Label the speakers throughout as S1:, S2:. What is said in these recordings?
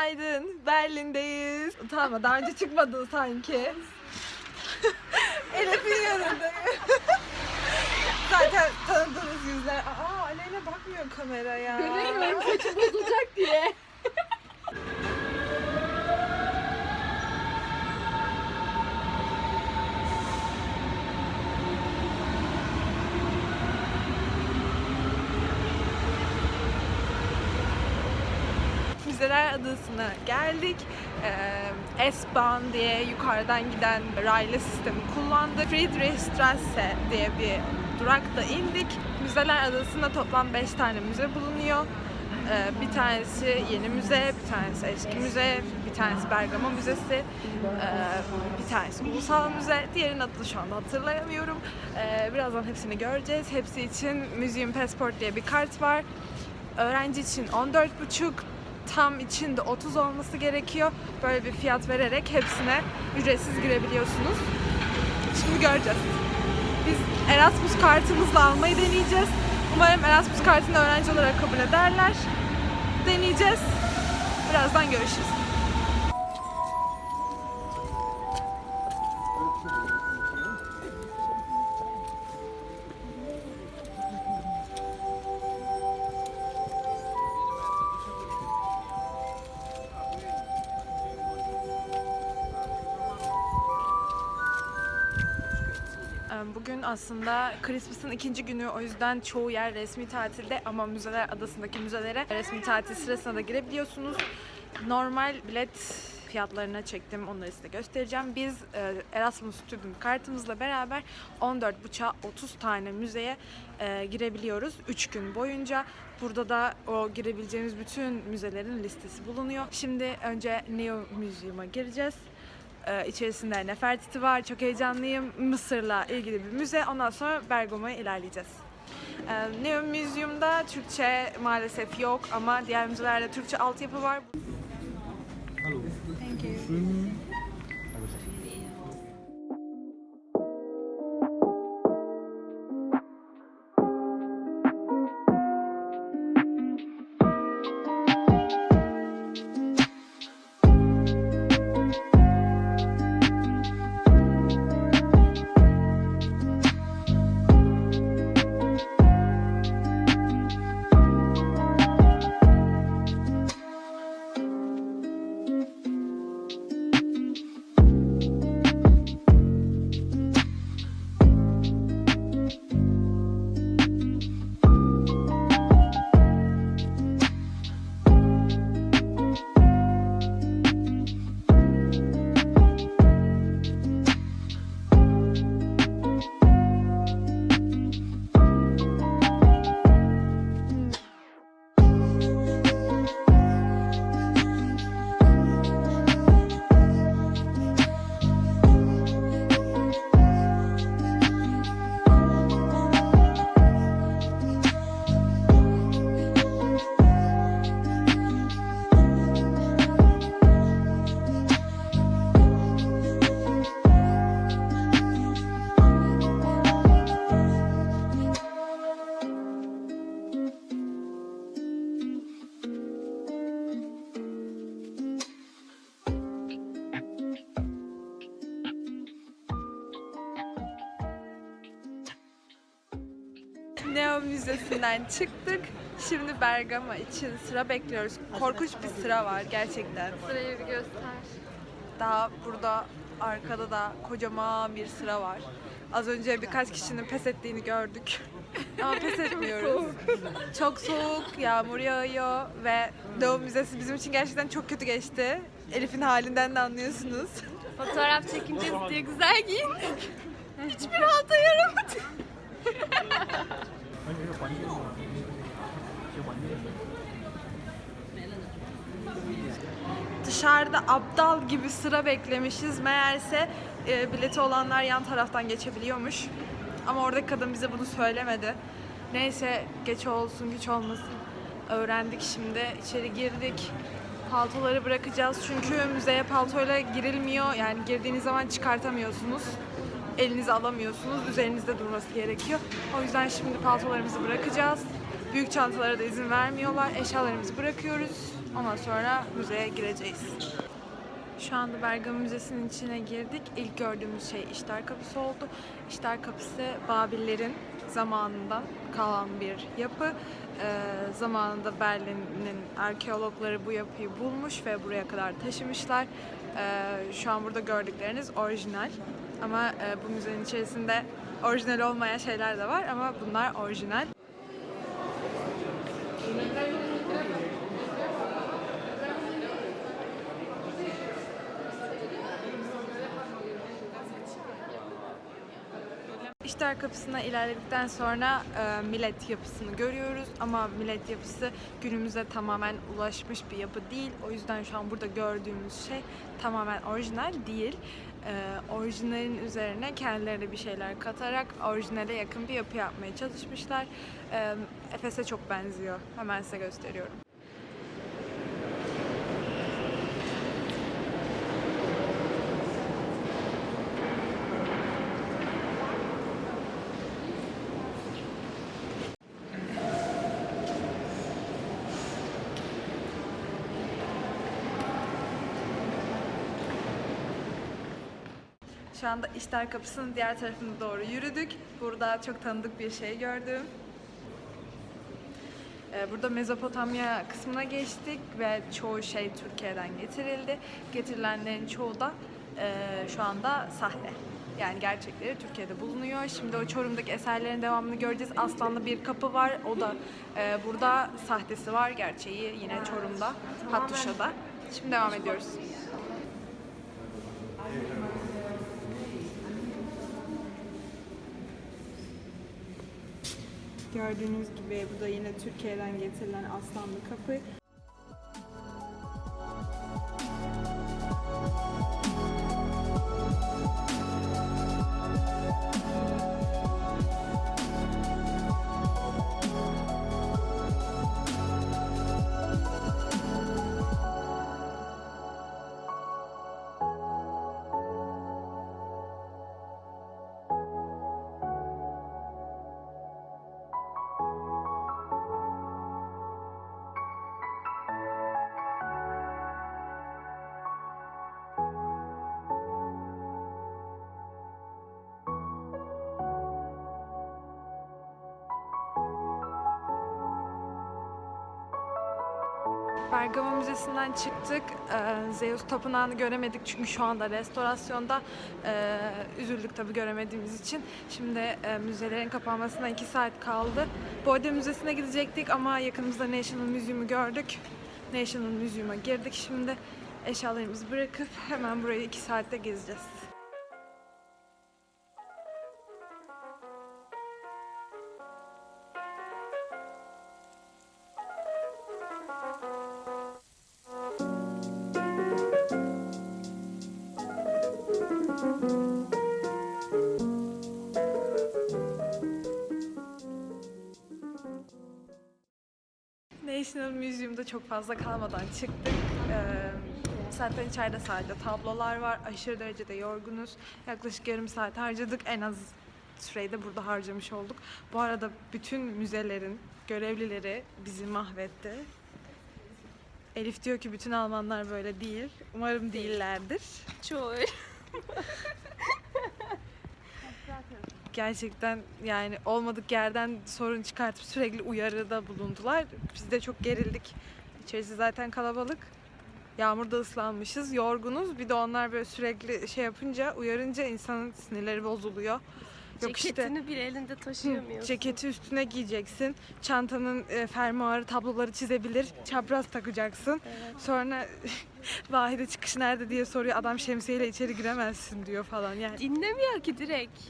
S1: Günaydın. Berlin'deyiz. Utanma daha önce çıkmadın sanki. Elif'in yanındayım. Zaten tanıdığınız yüzler. Aa Aleyna bakmıyor kameraya.
S2: Göremiyorum saçı bozulacak diye.
S1: Müzeler Adası'na geldik. Ee, S-Bahn diye yukarıdan giden raylı sistemi kullandık. Friedrichstraße diye bir durakta indik. Müzeler Adası'nda toplam 5 tane müze bulunuyor. Ee, bir tanesi yeni müze, bir tanesi eski müze, bir tanesi Bergama Müzesi, ee, bir tanesi Ulusal Müze, diğerinin adını şu anda hatırlayamıyorum. Ee, birazdan hepsini göreceğiz. Hepsi için Museum Passport diye bir kart var. Öğrenci için 14,5, tam içinde 30 olması gerekiyor. Böyle bir fiyat vererek hepsine ücretsiz girebiliyorsunuz. Şimdi göreceğiz. Biz Erasmus kartımızla almayı deneyeceğiz. Umarım Erasmus kartını öğrenci olarak kabul ederler. Deneyeceğiz. Birazdan görüşürüz. Bugün aslında Christmas'ın ikinci günü o yüzden çoğu yer resmi tatilde ama müzeler adasındaki müzelere resmi tatil sırasında da girebiliyorsunuz. Normal bilet fiyatlarına çektim onları size göstereceğim. Biz e, Erasmus Student kartımızla beraber 14.5'a 30 tane müzeye e, girebiliyoruz 3 gün boyunca. Burada da o girebileceğimiz bütün müzelerin listesi bulunuyor. Şimdi önce Neo Museum'a gireceğiz. Ee, içerisinde Nefertiti var. Çok heyecanlıyım. Mısır'la ilgili bir müze. Ondan sonra Bergama'ya ilerleyeceğiz. Ee, Neo Museum'da Türkçe maalesef yok ama diğer müzelerde Türkçe altyapı var. Müzesi'nden çıktık. Şimdi Bergama için sıra bekliyoruz. Korkunç bir sıra var gerçekten.
S2: Sırayı bir göster.
S1: Daha burada arkada da kocaman bir sıra var. Az önce birkaç kişinin pes ettiğini gördük. Ama pes etmiyoruz. çok soğuk, yağmur yağıyor ve Neo Müzesi bizim için gerçekten çok kötü geçti. Elif'in halinden de anlıyorsunuz.
S2: Fotoğraf çekineceğiz diye güzel giyindik. Hiçbir halta yaramadı.
S1: Dışarıda aptal gibi sıra beklemişiz. Meğerse e, bileti olanlar yan taraftan geçebiliyormuş. Ama oradaki kadın bize bunu söylemedi. Neyse geç olsun güç olmasın. Öğrendik şimdi. içeri girdik. Paltoları bırakacağız. Çünkü müzeye paltoyla girilmiyor. Yani girdiğiniz zaman çıkartamıyorsunuz. Elinize alamıyorsunuz. Üzerinizde durması gerekiyor. O yüzden şimdi paltolarımızı bırakacağız. Büyük çantalara da izin vermiyorlar. Eşyalarımızı bırakıyoruz. Ondan sonra müzeye gireceğiz. Şu anda Bergama Müzesi'nin içine girdik. İlk gördüğümüz şey İştar Kapısı oldu. İştar Kapısı Babillerin zamanından kalan bir yapı. Ee, zamanında Berlin'in arkeologları bu yapıyı bulmuş ve buraya kadar taşımışlar. Ee, şu an burada gördükleriniz orijinal. Ama e, bu müzenin içerisinde orijinal olmayan şeyler de var ama bunlar orijinal. İştar kapısına ilerledikten sonra e, millet yapısını görüyoruz ama millet yapısı günümüze tamamen ulaşmış bir yapı değil. O yüzden şu an burada gördüğümüz şey tamamen orijinal değil. E, orijinalin üzerine kendileri bir şeyler katarak orijinale yakın bir yapı yapmaya çalışmışlar. E, Efes'e çok benziyor. Hemen size gösteriyorum. Şu anda İştar Kapısı'nın diğer tarafına doğru yürüdük. Burada çok tanıdık bir şey gördüm. Ee, Burada Mezopotamya kısmına geçtik ve çoğu şey Türkiye'den getirildi. Getirilenlerin çoğu da e, şu anda sahte. Yani gerçekleri Türkiye'de bulunuyor. Şimdi o Çorum'daki eserlerin devamını göreceğiz. Aslanlı bir kapı var. O da e, burada sahtesi var. Gerçeği yine Çorum'da, Hattuşa'da. Şimdi devam ediyoruz. Gördüğünüz gibi bu da yine Türkiye'den getirilen aslanlı kapı. Bergama Müzesi'nden çıktık. Ee, Zeus Tapınağı'nı göremedik çünkü şu anda restorasyonda. Ee, üzüldük tabii göremediğimiz için. Şimdi e, müzelerin kapanmasına 2 saat kaldı. Bode Müzesi'ne gidecektik ama yakınımızda National Museum'u gördük. National Museum'a girdik. Şimdi eşyalarımızı bırakıp hemen burayı 2 saatte gezeceğiz. National Museum'da çok fazla kalmadan çıktık. Ee, zaten içeride sadece tablolar var. Aşırı derecede yorgunuz. Yaklaşık yarım saat harcadık. En az süreyi de burada harcamış olduk. Bu arada bütün müzelerin görevlileri bizi mahvetti. Elif diyor ki bütün Almanlar böyle değil. Umarım değillerdir.
S2: Çoğu.
S1: gerçekten yani olmadık yerden sorun çıkartıp sürekli uyarıda bulundular. Biz de çok gerildik. İçerisi zaten kalabalık. Yağmurda ıslanmışız, yorgunuz. Bir de onlar böyle sürekli şey yapınca, uyarınca insanın sinirleri bozuluyor. Yok işte
S2: Ceketini bir elinde taşıyamıyorsun.
S1: ceketi üstüne giyeceksin. Çantanın e, fermuarı tabloları çizebilir. Çapraz takacaksın.
S2: Evet.
S1: Sonra Vahide çıkış nerede diye soruyor. Adam şemsiyeyle içeri giremezsin diyor falan. Yani
S2: Dinlemiyor ki direkt.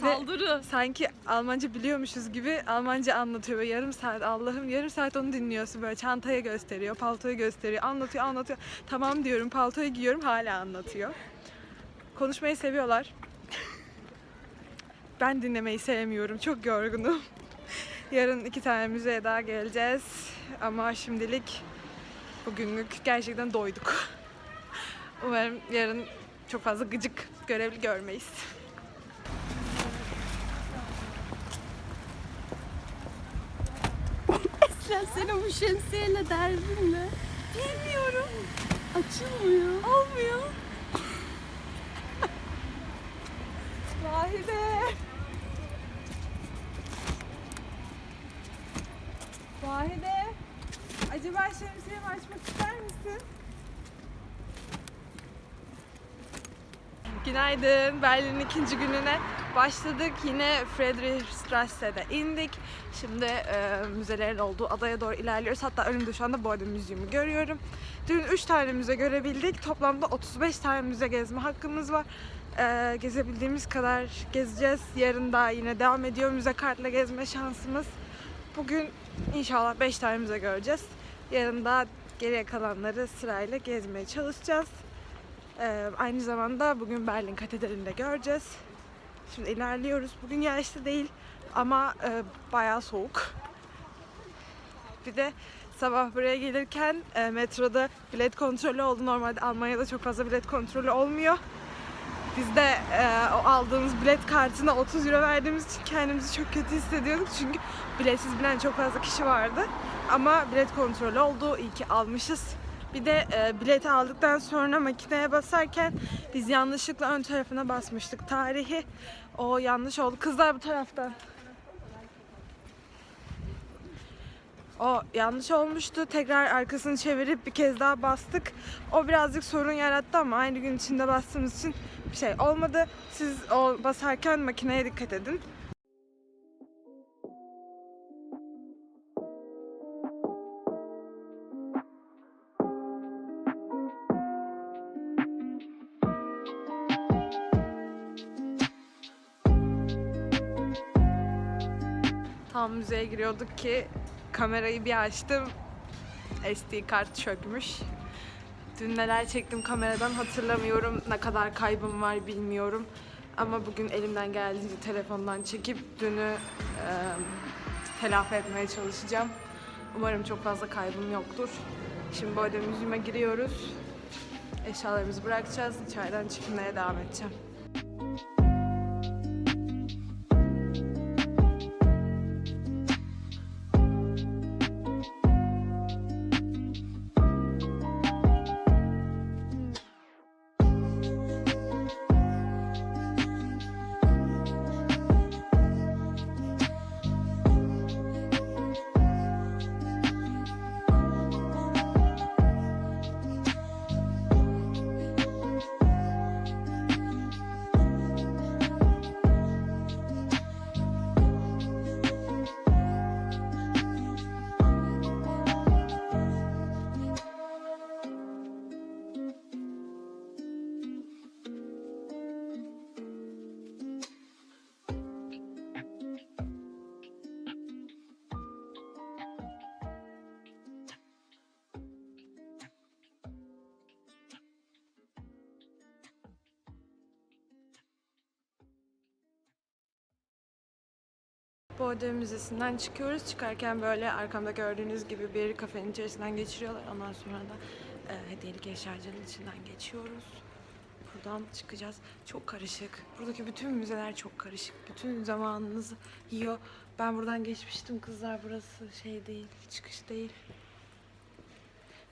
S2: Saldırı.
S1: sanki Almanca biliyormuşuz gibi Almanca anlatıyor. Böyle yarım saat Allah'ım yarım saat onu dinliyorsun böyle çantaya gösteriyor, paltoyu gösteriyor, anlatıyor, anlatıyor. Tamam diyorum, paltoyu giyiyorum hala anlatıyor. Konuşmayı seviyorlar. Ben dinlemeyi sevmiyorum. Çok yorgunum. Yarın iki tane müzeye daha geleceğiz. Ama şimdilik bugünlük gerçekten doyduk. Umarım yarın çok fazla gıcık görevli görmeyiz.
S2: Esra senin bu şemsiyeyle derdin ne? Bilmiyorum. Açılmıyor. Olmuyor.
S1: Vahide. Vahide. Acaba şemsiyemi açmak ister misin? Günaydın. Berlin'in ikinci gününe başladık. Yine Friedrichstrasse'de indik. Şimdi e, müzelerin olduğu adaya doğru ilerliyoruz. Hatta önümde şu anda arada müziğimi görüyorum. Dün 3 tane müze görebildik. Toplamda 35 tane müze gezme hakkımız var. E, gezebildiğimiz kadar gezeceğiz. Yarın da yine devam ediyor müze kartla gezme şansımız. Bugün inşallah 5 tane müze göreceğiz. Yarın da geriye kalanları sırayla gezmeye çalışacağız. Ee, aynı zamanda bugün Berlin Katedrali'ni de göreceğiz. Şimdi ilerliyoruz. Bugün yağışlı değil ama e, bayağı soğuk. Bir de sabah buraya gelirken e, metroda bilet kontrolü oldu. Normalde Almanya'da çok fazla bilet kontrolü olmuyor. Biz de e, o aldığımız bilet kartına 30 euro verdiğimiz için kendimizi çok kötü hissediyorduk. Çünkü biletsiz binen çok fazla kişi vardı. Ama bilet kontrolü oldu. İyi ki almışız. Bir de e, bileti aldıktan sonra makineye basarken biz yanlışlıkla ön tarafına basmıştık. Tarihi o yanlış oldu. Kızlar bu taraftan. O yanlış olmuştu. Tekrar arkasını çevirip bir kez daha bastık. O birazcık sorun yarattı ama aynı gün içinde bastığımız için bir şey olmadı. Siz o basarken makineye dikkat edin. Tam müzeye giriyorduk ki kamerayı bir açtım. SD kart çökmüş. Dün neler çektim kameradan hatırlamıyorum. Ne kadar kaybım var bilmiyorum. Ama bugün elimden geldiğince telefondan çekip dünü e, telafi etmeye çalışacağım. Umarım çok fazla kaybım yoktur. Şimdi arada müziğime giriyoruz. Eşyalarımızı bırakacağız. İçeriden çıkmaya devam edeceğim. Bordeaux Müzesi'nden çıkıyoruz. Çıkarken böyle arkamda gördüğünüz gibi bir kafenin içerisinden geçiriyorlar. Ondan sonra da e, hediyelik eşyacının içinden geçiyoruz. Buradan çıkacağız. Çok karışık. Buradaki bütün müzeler çok karışık. Bütün zamanınızı yiyor. Ben buradan geçmiştim kızlar. Burası şey değil, çıkış değil.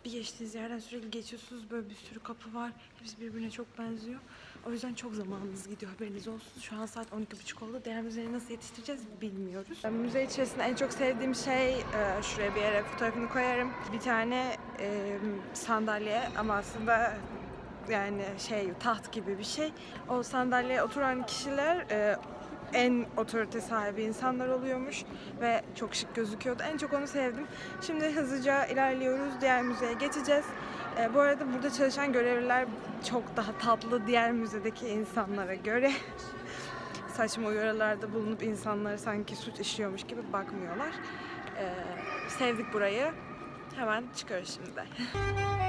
S1: Bir geçtiğiniz yerden sürekli geçiyorsunuz. Böyle bir sürü kapı var. Hepsi birbirine çok benziyor. O yüzden çok zamanınız gidiyor haberiniz olsun. Şu an saat 12.30 oldu. Diğer müzeleri nasıl yetiştireceğiz bilmiyoruz. Müze içerisinde en çok sevdiğim şey e, şuraya bir yere fotoğrafını koyarım. Bir tane e, sandalye ama aslında yani şey taht gibi bir şey. O sandalyeye oturan kişiler e, en otorite sahibi insanlar oluyormuş ve çok şık gözüküyordu. En çok onu sevdim. Şimdi hızlıca ilerliyoruz. Diğer müzeye geçeceğiz. E, bu arada burada çalışan görevliler çok daha tatlı diğer müzedeki insanlara göre. Saçma uyarılarda bulunup insanlara sanki suç işliyormuş gibi bakmıyorlar. E, sevdik burayı. Hemen çıkıyoruz şimdi.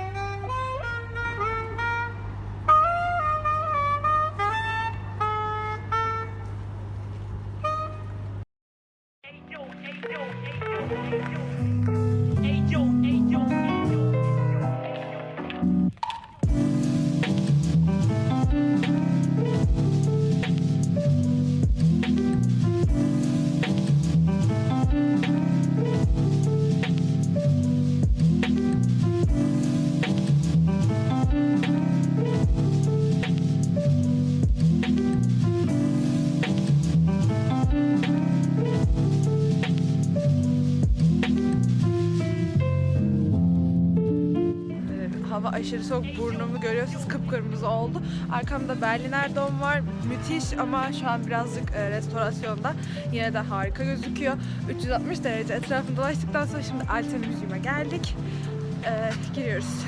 S1: kıpkırmızı oldu. Arkamda Berliner Dom var. Müthiş ama şu an birazcık e, restorasyonda. Yine de harika gözüküyor. 360 derece etrafını dolaştıktan sonra şimdi Alten Müziği'me geldik. E, giriyoruz.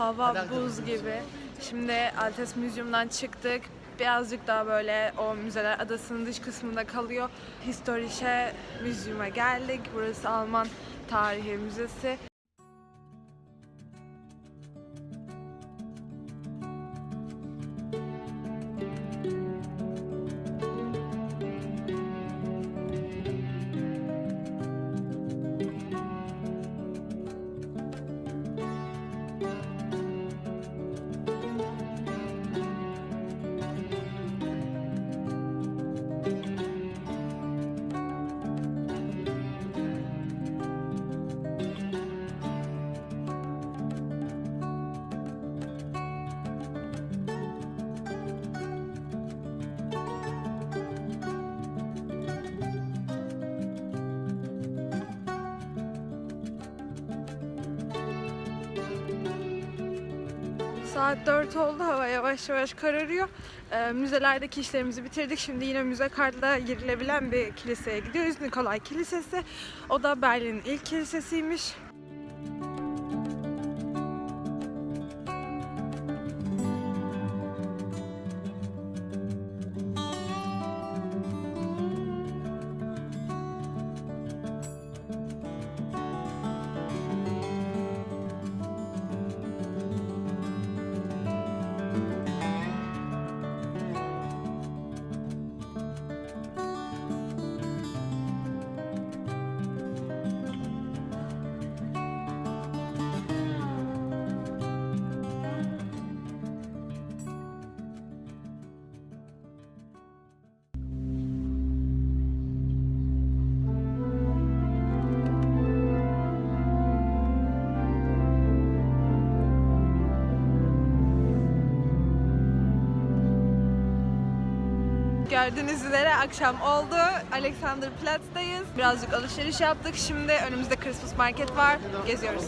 S1: Hava buz gibi. Şimdi Altes Müzyum'dan çıktık. Birazcık daha böyle o müzeler adasının dış kısmında kalıyor. Historische Müzyum'a geldik. Burası Alman Tarihi Müzesi. Saat 4 oldu. Hava yavaş yavaş kararıyor. Ee, müzelerdeki işlerimizi bitirdik. Şimdi yine müze kartla girilebilen bir kiliseye gidiyoruz. Nikolay Kilisesi. O da Berlin'in ilk kilisesiymiş. Gördüğünüz üzere akşam oldu. Alexanderplatz'tayız. Birazcık alışveriş yaptık. Şimdi önümüzde Christmas market var. Geziyoruz.